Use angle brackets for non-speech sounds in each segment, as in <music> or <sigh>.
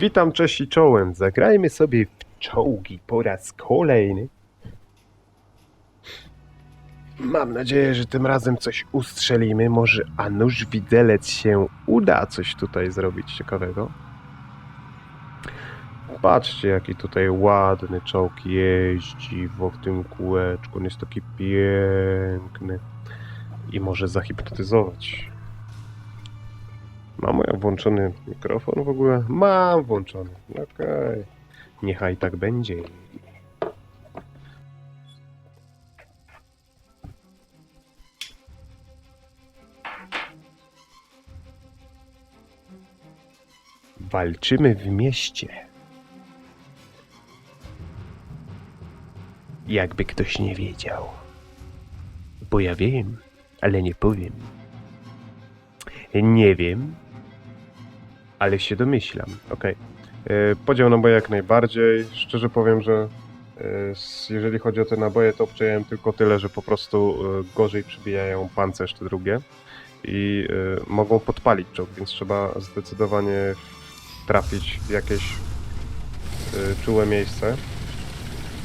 Witam, cześć i czołem. Zagrajmy sobie w czołgi po raz kolejny. Mam nadzieję, że tym razem coś ustrzelimy. Może a nuż widelec się uda coś tutaj zrobić ciekawego. Patrzcie, jaki tutaj ładny czołg jeździ w tym kółeczku. On jest taki piękny. I może zahipnotyzować. Mam ja włączony mikrofon w ogóle? Mam włączony. Okej. Niechaj tak będzie. Walczymy w mieście. Jakby ktoś nie wiedział. Bo ja wiem, ale nie powiem. Nie wiem, ale się domyślam. Okej. E, Podział naboje jak najbardziej. Szczerze powiem, że e, jeżeli chodzi o te naboje, to obczaiłem tylko tyle, że po prostu e, gorzej przybijają pancerz te drugie i mogą podpalić czołg, więc trzeba zdecydowanie trafić w jakieś czułe miejsce.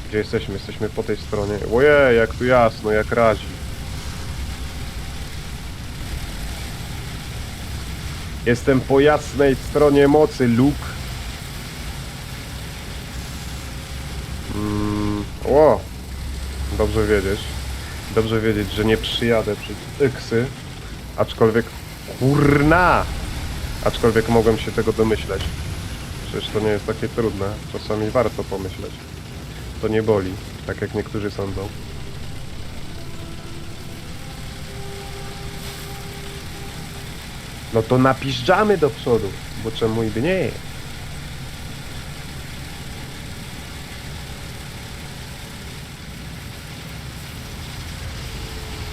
Gdzie jesteśmy? Jesteśmy po tej stronie. Ojej, jak tu jasno, jak razi. Jestem po jasnej stronie mocy, Luke. Mm, o! Dobrze wiedzieć. Dobrze wiedzieć, że nie przyjadę przez Yksy. Aczkolwiek... Kurna! Aczkolwiek mogłem się tego domyśleć. Przecież to nie jest takie trudne. Czasami warto pomyśleć. To nie boli, tak jak niektórzy sądzą. No to napiszczamy do przodu, bo czemu i by nie?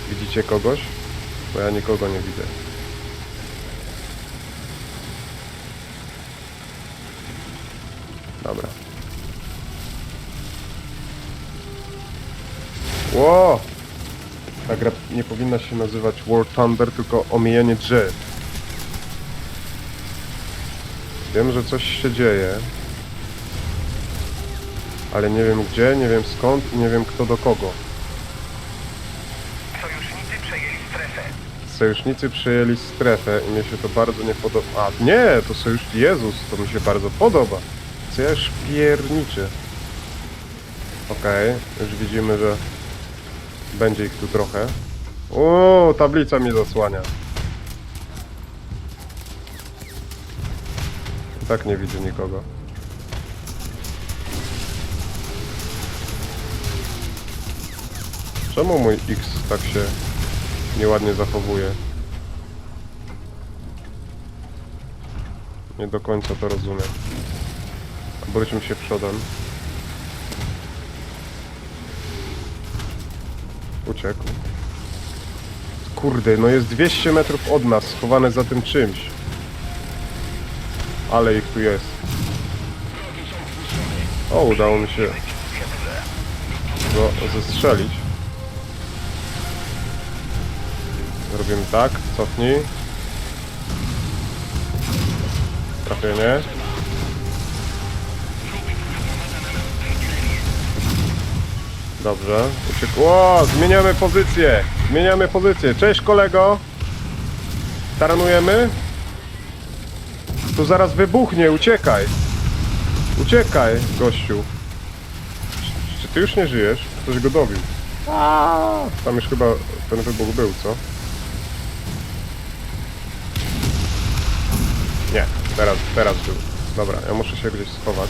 Widzicie kogoś? Bo ja nikogo nie widzę. Dobra. Ło! Ta gra nie powinna się nazywać War Thunder, tylko omijanie drzew. Wiem, że coś się dzieje. Ale nie wiem gdzie, nie wiem skąd i nie wiem kto do kogo. Sojusznicy przejęli strefę. Sojusznicy przejęli strefę i mnie się to bardzo nie podoba. A nie, to sojusz Jezus, to mi się bardzo podoba. Co ja już pierniczy. Okej, już widzimy, że będzie ich tu trochę. O, tablica mnie zasłania. I tak nie widzę nikogo. Czemu mój X tak się nieładnie zachowuje? Nie do końca to rozumiem. Obróćmy się przodem. Uciekł. Kurde, no jest 200 metrów od nas, schowane za tym czymś. Ale ich tu jest. O, udało mi się go zestrzelić. Robimy tak, cofnij. Trafienie. Dobrze, uciekł. O, zmieniamy pozycję. Zmieniamy pozycję. Cześć kolego. Taranujemy. Tu zaraz wybuchnie, uciekaj. Uciekaj, gościu. Czy, czy ty już nie żyjesz? Ktoś go dobił. Tam już chyba ten wybuch był, co? Nie, teraz, teraz był. Dobra, ja muszę się gdzieś schować.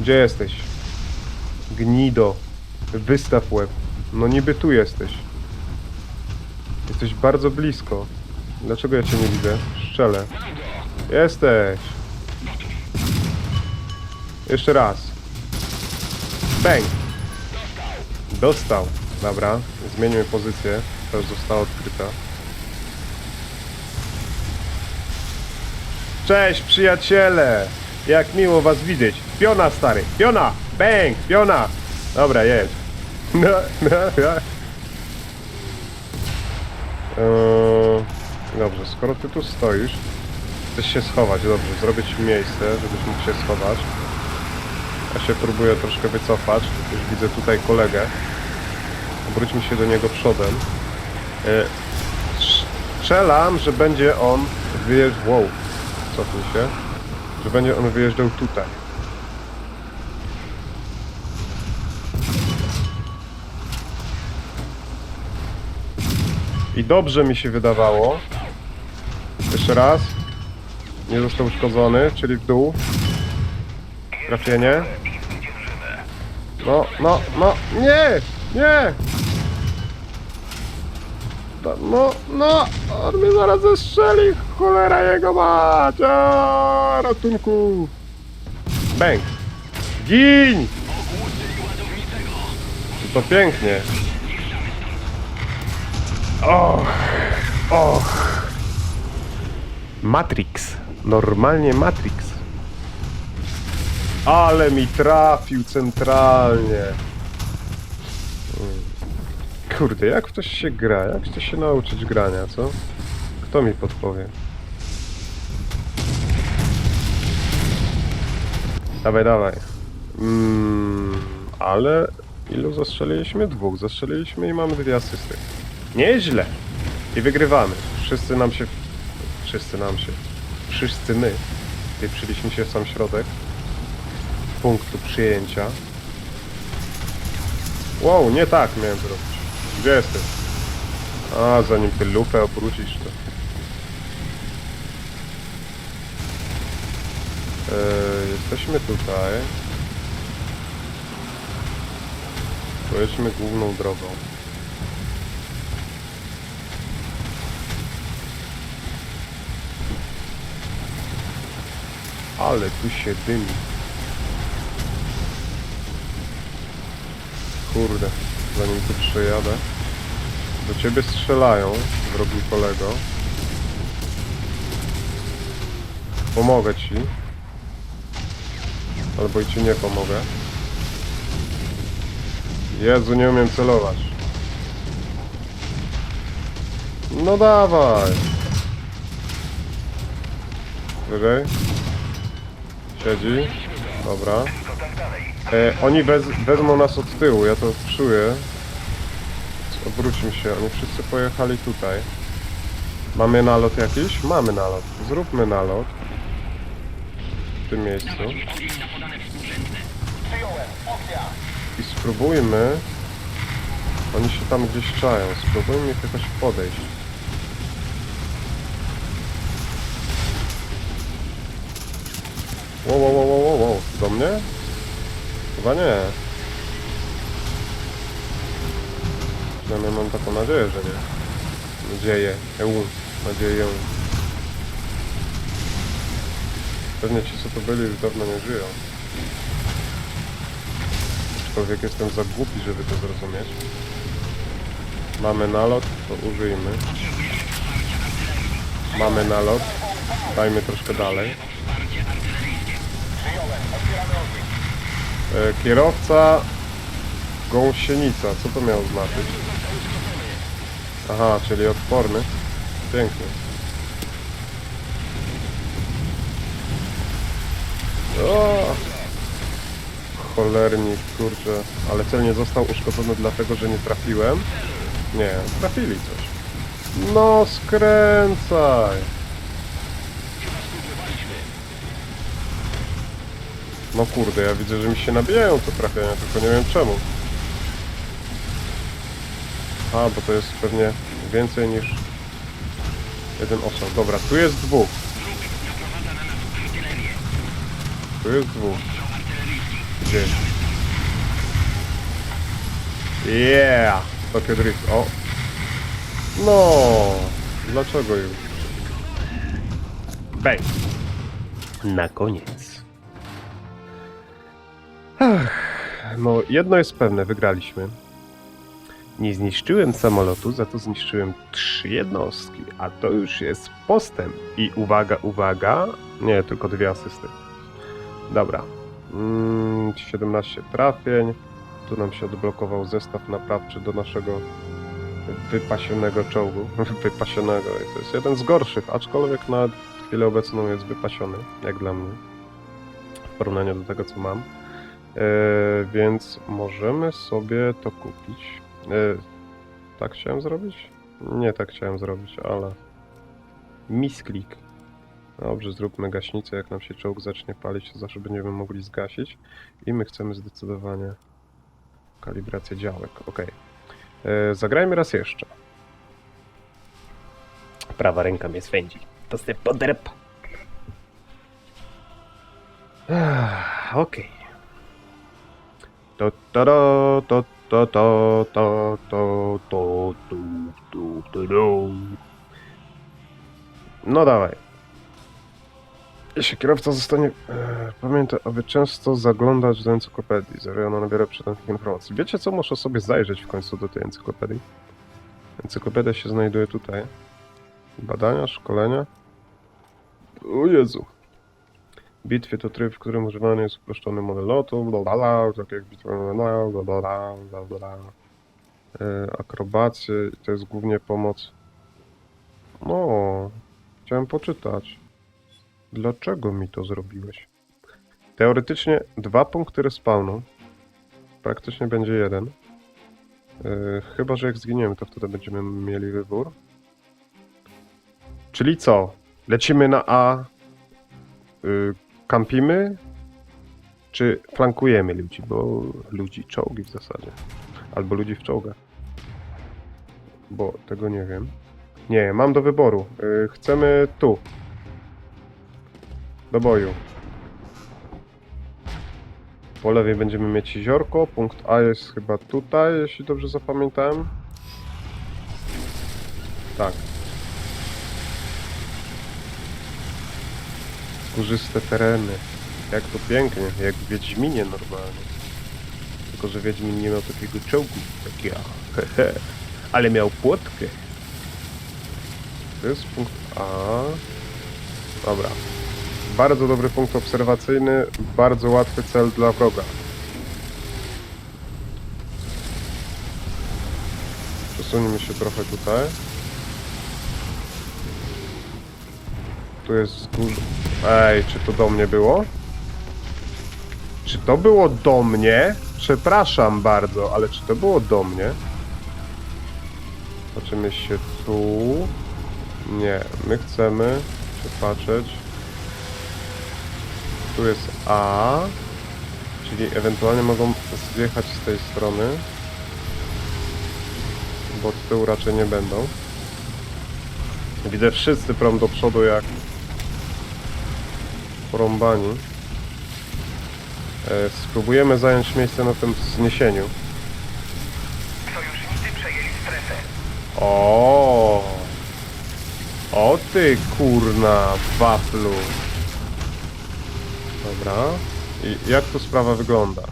Gdzie jesteś? Gnido. Wystaw łeb. No niby tu jesteś. Jesteś bardzo blisko. Dlaczego ja cię nie widzę? Strzelę. Jesteś. Jeszcze raz. Bang! Dostał. Dobra, zmieńmy pozycję. Już została odkryta. Cześć przyjaciele! Jak miło was widzieć. Piona stary, piona! Bang! Piona! Dobra, jedź. <laughs> No, no, no. Eee, dobrze, skoro ty tu stoisz, Chcesz się schować, dobrze. Zrobię ci miejsce, żebyś mógł się schować. Ja się próbuję troszkę wycofać. Już widzę tutaj kolegę. Obróćmy się do niego przodem. E, Strzelam, że będzie on wyjeżdżał... Wow, cofnij się. Że będzie on wyjeżdżał tutaj. I dobrze mi się wydawało. Jeszcze raz. Nie został uszkodzony, czyli w dół. Trafienie. No, no, no, nie! Nie! Ta- No, no, on mnie zaraz zestrzeli, cholera jego mać! A, ratunku! Bęk! Gin! To pięknie. Och, och. Matrix. Normalnie Matrix. Ale mi trafił centralnie. Kurde, jak w to się gra? Jak to się nauczyć grania, co? Kto mi podpowie? Dawaj, dawaj. Mm, ale ilu zastrzeliliśmy? Dwóch zastrzeliliśmy i mamy dwie asysty. Nieźle. I wygrywamy. Wszyscy nam się... Wszyscy nam się... Wszyscy my. Wpieprzyliśmy się w sam środek punktu przyjęcia. Wow, nie tak miałem zrobić. Gdzie jesteś? A, zanim ty lupę obrócisz to... Eee, jesteśmy tutaj. Pojedźmy główną drogą. Ale tu się dymi. Kurde, zanim tu przejadę. Do ciebie strzelają, drogi kolego. Pomogę ci. Albo i ci nie pomogę. Jezu, nie umiem celować. No dawaj. Wyżej. Siedzi. Dobra. E, oni wez, wezmą nas od tyłu, ja to czuję. Odwróćmy się, oni wszyscy pojechali tutaj. Mamy nalot jakiś? Mamy nalot. Zróbmy nalot. W tym miejscu. I spróbujmy... Oni się tam gdzieś czają. Spróbujmy ich jakoś podejść. Wow, wow, wow, wow, wow. Do mnie? Chyba nie. Przynajmniej mam taką nadzieję, że nie. Nadzieję. Eu. Nadzieję. Pewnie ci, co to byli, już dawno nie żyją. Aczkolwiek jestem za głupi, żeby to zrozumieć. Mamy nalot, to użyjmy. Mamy nalot. Dajmy troszkę dalej. E, kierowca gąsienica. Co to miało znaczyć? Aha, czyli odporny. Pięknie. O! Cholernik, kurczę. Ale cel nie został uszkodzony dlatego, że nie trafiłem? Nie, trafili coś. No, skręcaj! No kurde, ja widzę, że mi się nabijają te trafienia, tylko nie wiem czemu. A, bo to jest pewnie więcej niż jeden osób. Dobra, tu jest dwóch. Tu jest dwóch. Gdzie? Yeah! Tokyo Drift, o! No! Dlaczego już? Bang! Na koniec. No, jedno jest pewne, wygraliśmy. Nie zniszczyłem samolotu, za to zniszczyłem trzy jednostki, a to już jest postęp. I uwaga, uwaga, nie, tylko dwie asysty. Dobra. Mm, 17 trafień. Tu nam się odblokował zestaw naprawczy do naszego wypasionego czołgu. <laughs> Wypasionego. To jest jeden z gorszych, aczkolwiek na chwilę obecną jest wypasiony, jak dla mnie, w porównaniu do tego, co mam. E, więc możemy sobie to kupić. E, tak chciałem zrobić? Nie tak chciałem zrobić, ale... Misklik. Dobrze, zróbmy gaśnicę, jak nam się czołg zacznie palić, to zawsze będziemy mogli zgasić. I my chcemy zdecydowanie kalibrację działek, ok. Zagrajmy raz jeszcze. Prawa ręka mnie swędzi. To sobie podrep. Ech, Okej. To to to to to to to to to tu tu tu. No dawaj. Jeśli kierowca zostanie... E, pamiętaj, aby często zaglądać do encyklopedii. Zawiera na wiele przydatnych informacji. Wiecie co? Muszę sobie zajrzeć w końcu do tej encyklopedii. Encyklopedia się znajduje tutaj. Badania, szkolenia. O Jezu. Bitwy to tryb, w którym używany jest uproszczony model lotu, bla bla bla, tak jak bitwa, bla bla bla bla bla bla bla. E, akrobacje, to jest głównie pomoc. No, chciałem poczytać. Dlaczego mi to zrobiłeś? Teoretycznie dwa punkty respawnu. Praktycznie będzie jeden. Yy, chyba, że jak zginiemy, to wtedy będziemy mieli wybór. Czyli co? Lecimy na A, yy, kampimy, czy flankujemy ludzi, bo ludzi, czołgi w zasadzie. Albo ludzi w czołgach. Bo tego nie wiem. Nie, mam do wyboru. Yy, chcemy tu. Do boju. Po lewej będziemy mieć jeziorko. Punkt A jest chyba tutaj, jeśli dobrze zapamiętałem. Tak. Górzyste tereny. Jak to pięknie, jak w Wiedźminie normalnie. Tylko, że Wiedźmin nie miał takiego czołgu, jak ja. Hehe. Ale miał płotkę. To jest punkt A. Dobra. Bardzo dobry punkt obserwacyjny, bardzo łatwy cel dla wroga. Przesuńmy się trochę tutaj. Tu jest wzgórz... Ej, czy to do mnie było? Czy to było do mnie? Przepraszam bardzo, ale czy to było do mnie? Patrzymy się tu. Nie, my chcemy się patrzeć. Tu jest A, czyli ewentualnie mogą zjechać z tej strony, bo od tyłu raczej nie będą. Widzę wszyscy prom do przodu jak porąbani. E, spróbujemy zająć miejsce na tym wzniesieniu. Sojusznicy przejęli strefę. O, o ty kurna waflu. Dobra. I jak tu sprawa wygląda?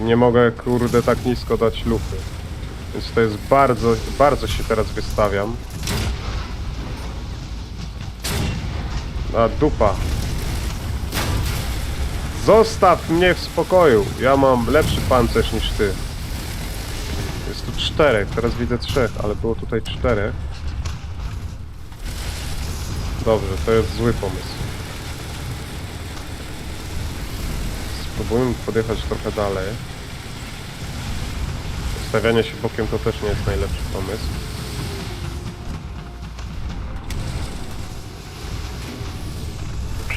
Nie mogę kurde tak nisko dać lufy. Więc to jest bardzo, bardzo się teraz wystawiam. A dupa. Zostaw mnie w spokoju. Ja mam lepszy pancerz niż ty. Jest tu czterech, teraz widzę trzech, ale było tutaj czterech. Dobrze, to jest zły pomysł. Spróbujmy podjechać trochę dalej. Stawianie się bokiem to też nie jest najlepszy pomysł.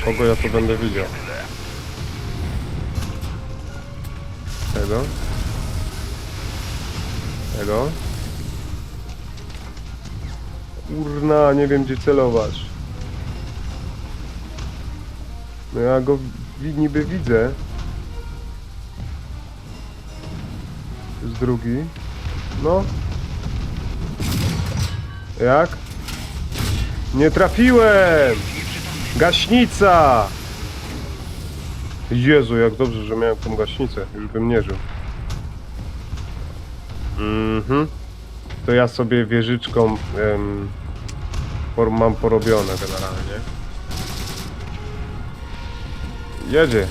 Kogo ja tu będę widział? Tego? Tego? Urna, nie wiem gdzie celować. No ja go niby widzę. Jest drugi. No. Jak? Nie trafiłem! Gaśnica! Jezu, jak dobrze, że miałem tą gaśnicę. Już bym nie żył. Mhm. To ja sobie wieżyczką em, por, mam porobione generalnie. Jedzie.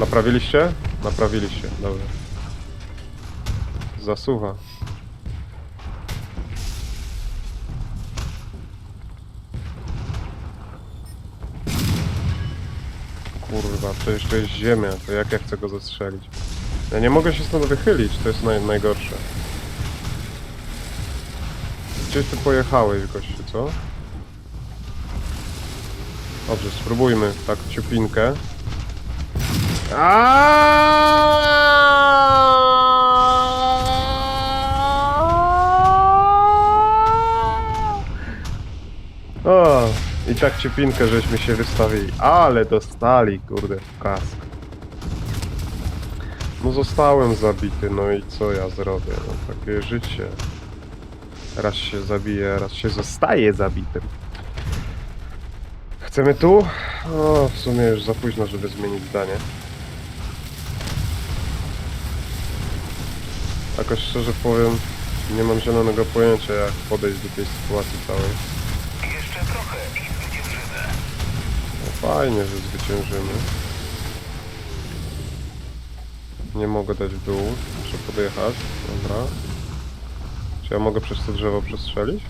Naprawiliście? Naprawiliście, dobrze. Zasuwa. Kurwa, przecież to jest ziemia, to jak ja chcę go zastrzelić? Ja nie mogę się stąd wychylić, to jest naj, najgorsze. Gdzieś ty pojechałeś, gościu, co? Dobrze, spróbujmy tak ciupinkę. O, tak ciupinkę żeśmy się wystawili, ale dostali, kurde, w kask. No zostałem zabity, no i co ja zrobię? No takie życie. Raz się zabije, raz się zostaje zabitym. Chcemy tu? O, w sumie już za późno, żeby zmienić zdanie. Jakoś szczerze powiem, nie mam zielonego pojęcia jak podejść do tej sytuacji całej. Jeszcze trochę i zwyciężymy. No fajnie, że zwyciężymy. Nie mogę dać w dół. Muszę podjechać. Dobra. Czy ja mogę przez to drzewo przestrzelić?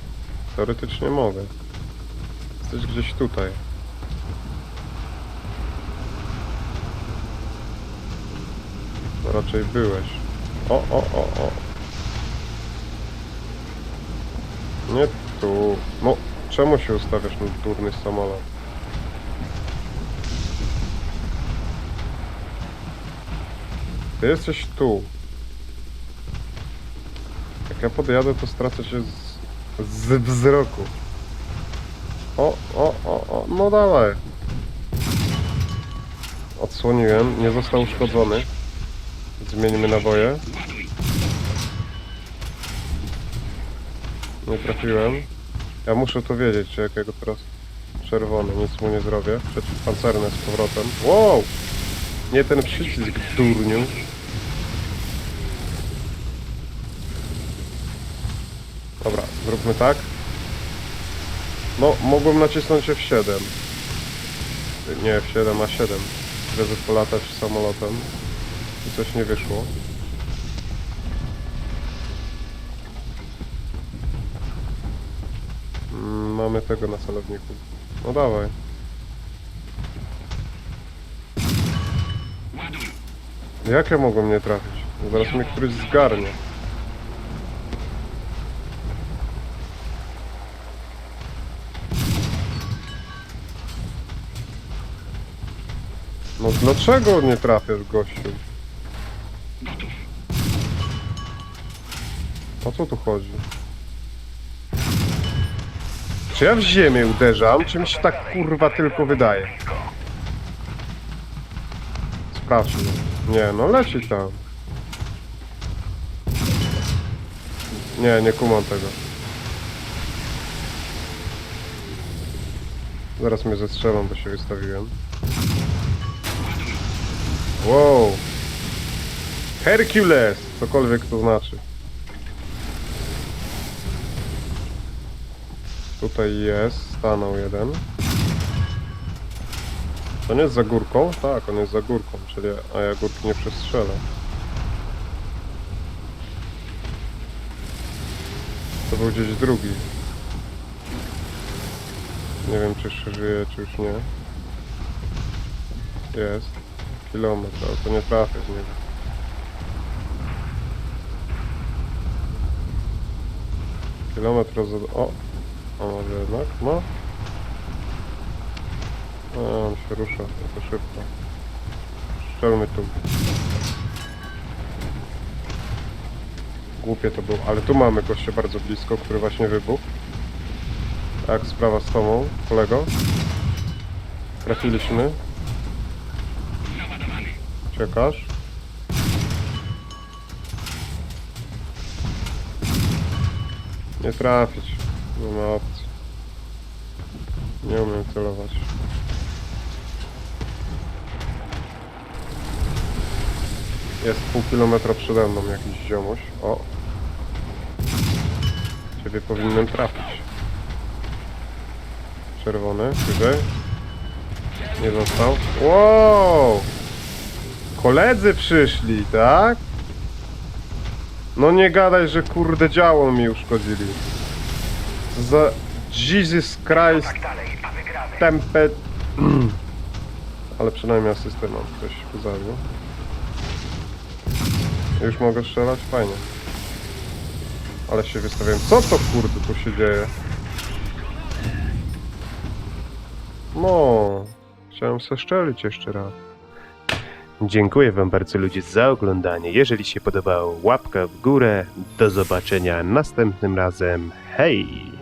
Teoretycznie mogę. Jesteś gdzieś tutaj. No raczej byłeś. O, o, o, o. Nie tu. No, czemu się ustawiasz na durny samolot? Ty jesteś tu. Jak ja podjadę, to stracę się z, z wzroku. O, o, o, o, no dawaj. Odsłoniłem, nie został uszkodzony. Zmienimy naboje. Nie trafiłem. Ja muszę to wiedzieć, czy jak ja go teraz... Czerwony, nic mu nie zrobię. Przeciwpancerne z powrotem. Wow! Nie ten przycisk, durniu. Dobra, zróbmy tak. No, mogłem nacisnąć F7. Nie F7, a 7. Żeby polatać samolotem. I coś nie wyszło. Mm, mamy tego na celowniku. No dawaj. Jak ja mogłem nie trafić? Zaraz mnie któryś zgarnie. No dlaczego nie trafiasz, gościu? O co tu chodzi? Czy ja w ziemię uderzam, czy mi się tak kurwa tylko wydaje? Sprawdźmy. Nie, no leci tam. Nie, nie kumam tego. Zaraz mnie zestrzelą, bo się wystawiłem. Wow! Hercules! Cokolwiek to znaczy. Tutaj jest, stanął jeden. To nie jest za górką? Tak, on jest za górką, czyli a ja górki nie przestrzelę. To był gdzieś drugi. Nie wiem czy jeszcze żyje, czy już nie. Jest. Kilometr, ale to nie trafię z niego. Kilometr roz... O! A może jednak? No. A, on się rusza, to szybko. Strzelmy tu. Głupie to było, ale tu mamy gościa bardzo blisko, który właśnie wybuchł. Tak, sprawa z tobą, kolego. Trafiliśmy. Czekasz? Nie trafić. Nie ma opcji. Nie umiem celować. Jest pół kilometra przede mną jakiś ziomuś. O! Ciebie powinienem trafić. Czerwony, wyżej. Nie został. Wow! Koledzy przyszli, tak? No nie gadaj, że kurde działo mi uszkodzili. Za... Jesus Christ, Tak dalej, a wygramy. tempę... <clears throat> Ale przynajmniej asystę mam, ktoś zabił. Już mogę strzelać? Fajnie. Ale się wystawiłem. Co to kurde tu się dzieje? No, chciałem se szczelić jeszcze raz. Dziękuję Wam bardzo ludzie za oglądanie. Jeżeli się podobało, łapka w górę. Do zobaczenia następnym razem. Hej!